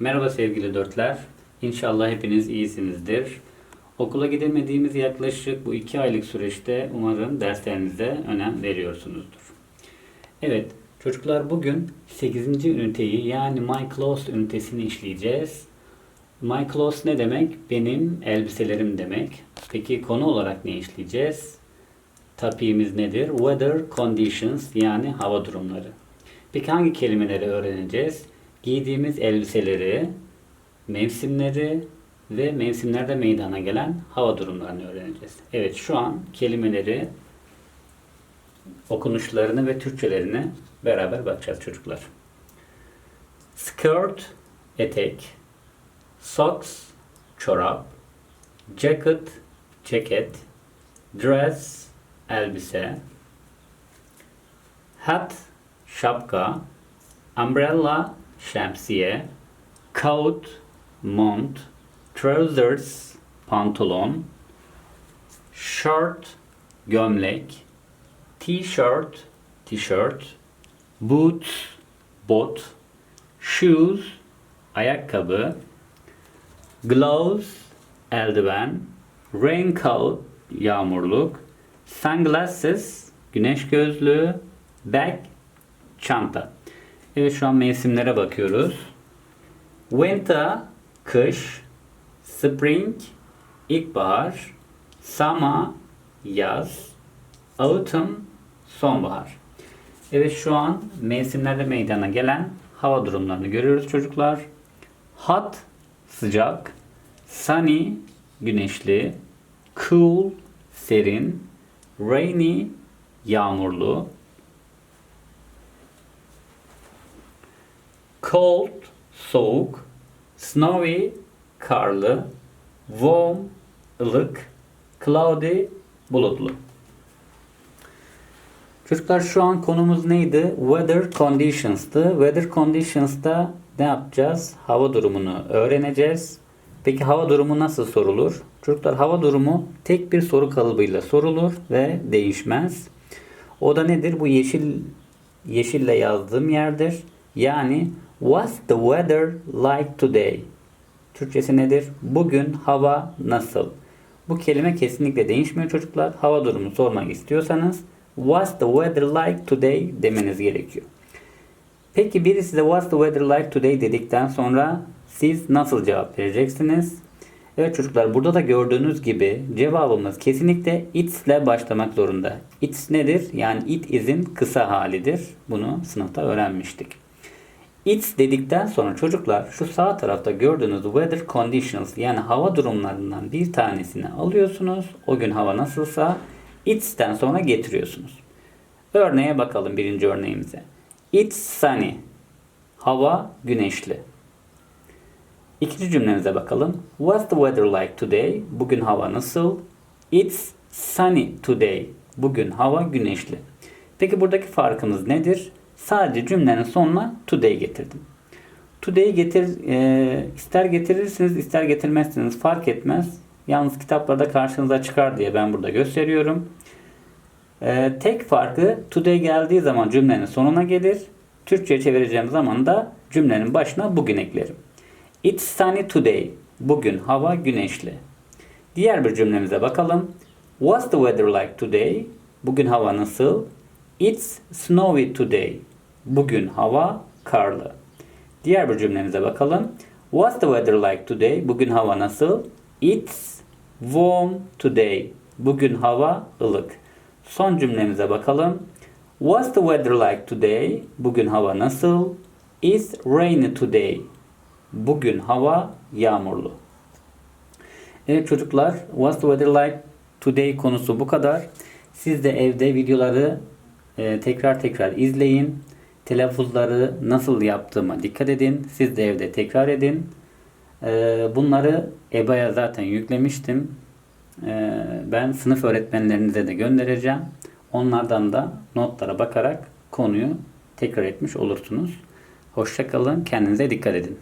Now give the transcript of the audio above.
Merhaba sevgili dörtler. İnşallah hepiniz iyisinizdir. Okula gidemediğimiz yaklaşık bu iki aylık süreçte umarım derslerinize önem veriyorsunuzdur. Evet çocuklar bugün 8. üniteyi yani My Clothes ünitesini işleyeceğiz. My Clothes ne demek? Benim elbiselerim demek. Peki konu olarak ne işleyeceğiz? Tapimiz nedir? Weather conditions yani hava durumları. Peki hangi kelimeleri öğreneceğiz? Giydiğimiz elbiseleri, mevsimleri ve mevsimlerde meydana gelen hava durumlarını öğreneceğiz. Evet şu an kelimeleri, okunuşlarını ve Türkçelerini beraber bakacağız çocuklar. Skirt, etek, socks, çorap, jacket, ceket, dress, elbise, hat, şapka, umbrella, şemsiye, coat, mont, trousers, pantolon, shirt, gömlek, t-shirt, tişört, boots, bot, shoes, ayakkabı, gloves, eldiven, raincoat, yağmurluk, sunglasses, güneş gözlüğü, bag, çanta. Evet şu an mevsimlere bakıyoruz. Winter, kış, spring, ilkbahar, summer, yaz, autumn, sonbahar. Evet şu an mevsimlerde meydana gelen hava durumlarını görüyoruz çocuklar. Hot, sıcak, sunny, güneşli, cool, serin, rainy, yağmurlu, cold, soğuk, snowy, karlı, warm, ılık, cloudy, bulutlu. Çocuklar şu an konumuz neydi? Weather conditions'tı. Weather conditions'ta ne yapacağız? Hava durumunu öğreneceğiz. Peki hava durumu nasıl sorulur? Çocuklar hava durumu tek bir soru kalıbıyla sorulur ve değişmez. O da nedir? Bu yeşil yeşille yazdığım yerdir. Yani what's the weather like today? Türkçesi nedir? Bugün hava nasıl? Bu kelime kesinlikle değişmiyor çocuklar. Hava durumu sormak istiyorsanız what's the weather like today demeniz gerekiyor. Peki biri size what's the weather like today dedikten sonra siz nasıl cevap vereceksiniz? Evet çocuklar burada da gördüğünüz gibi cevabımız kesinlikle it's ile başlamak zorunda. It's nedir? Yani it is'in kısa halidir. Bunu sınıfta öğrenmiştik. It's dedikten sonra çocuklar şu sağ tarafta gördüğünüz weather conditions yani hava durumlarından bir tanesini alıyorsunuz. O gün hava nasılsa it's'ten sonra getiriyorsunuz. Örneğe bakalım birinci örneğimize. It's sunny. Hava güneşli. İkinci cümlemize bakalım. What's the weather like today? Bugün hava nasıl? It's sunny today. Bugün hava güneşli. Peki buradaki farkımız nedir? Sadece cümlenin sonuna today getirdim. Today getir, e, ister getirirsiniz ister getirmezsiniz fark etmez. Yalnız kitaplarda karşınıza çıkar diye ben burada gösteriyorum. E, tek farkı today geldiği zaman cümlenin sonuna gelir. Türkçe'ye çevireceğim zaman da cümlenin başına bugün eklerim. It's sunny today. Bugün hava güneşli. Diğer bir cümlemize bakalım. What's the weather like today? Bugün hava nasıl? It's snowy today. Bugün hava karlı. Diğer bir cümlemize bakalım. What's the weather like today? Bugün hava nasıl? It's warm today. Bugün hava ılık. Son cümlemize bakalım. What's the weather like today? Bugün hava nasıl? It's rainy today. Bugün hava yağmurlu. Evet çocuklar, what's the weather like today konusu bu kadar. Siz de evde videoları e, tekrar tekrar izleyin. Telaffuzları nasıl yaptığıma dikkat edin. Siz de evde tekrar edin. E, bunları EBA'ya zaten yüklemiştim. E, ben sınıf öğretmenlerinize de göndereceğim. Onlardan da notlara bakarak konuyu tekrar etmiş olursunuz. Hoşçakalın. Kendinize dikkat edin.